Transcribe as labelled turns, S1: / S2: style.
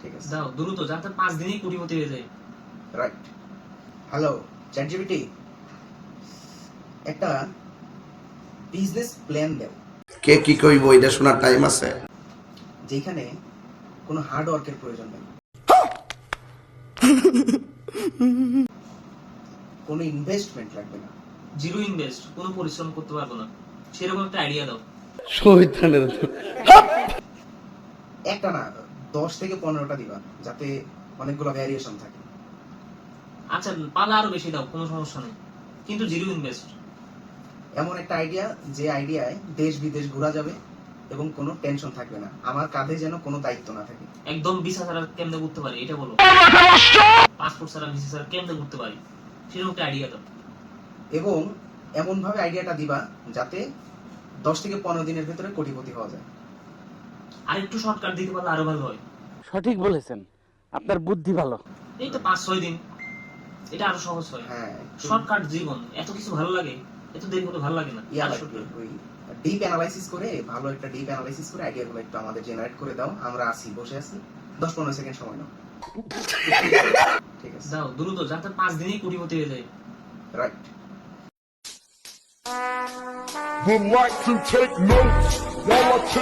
S1: ঠিক আছে।
S2: দাও দ্রুত যাতে পাঁচ দিনেই কোটিপতি হয়ে যায়।
S1: রাইট হ্যালো চ্যাটজিপিটি একটা বিজনেস প্ল্যান দাও।
S3: কে কি কইব এটা শোনার টাইম আছে।
S1: যেখানে কোনো হার্ড ওয়ার্কের প্রয়োজন নেই। কোনো ইনভেস্টমেন্ট লাগবে না।
S2: জিরো ইনভেস্ট কোনো পরিশ্রম করতে পারব না। সেরকম একটা আইডিয়া দাও।
S1: একটা না দশ থেকে পনেরোটা দিবা যাতে অনেকগুলো ভ্যারিয়েশন থাকে।
S2: আচ্ছা পালা আরও বেশি দাও কোনো সমস্যা নেই। কিন্তু জিরো ইনভেস্ট
S1: এমন একটা আইডিয়া যে আইডিয়ায় দেশ বিদেশ ঘোরা যাবে এবং কোনো টেনশন থাকবে না। আমার কাঁধে যেন কোনো দায়িত্ব না থাকে।
S2: একদম ভিসা ছাড়া কেমনে করতে পারি এটা বলো। পাসপোর্ট ছাড়া ভিসা ছাড়া কেমনে করতে পারি? সেরকম একটা আইডিয়া দাও।
S1: এবং এমন ভাবে আইডিয়াটা দিবা যাতে দশ থেকে পনেরো দিনের ভেতরে কোটিপতি হওয়া যায়।
S2: আর একটু শর্টকাট দিতে পারলে আরও ভালো হয়।
S4: সঠিক বলেছেন। আপনার বুদ্ধি ভালো।
S2: এই তো পাঁচ ছয় দিন। এটা আরও সহজ হয়।
S1: হ্যাঁ
S2: শর্টকাট জীবন। এত কিছু ভালো লাগে এত দেরি হলে ভালো লাগে না।
S1: ইয়া ডিপ অ্যানালাইসিস করে ভালো একটা ডিপ অ্যানালাইসিস করে আইডিয়াগুলো একটু আমাদের জেনারেট করে দাও। আমরা আসি বসে আছি। দশ পনেরো সেকেন্ড সময় নাও। ঠিক আছে।
S2: দাও দ্রুত যাতে পাঁচ দিনেই কোটিপতি হয়ে যায়।
S1: Right
S5: would like to take notes while I take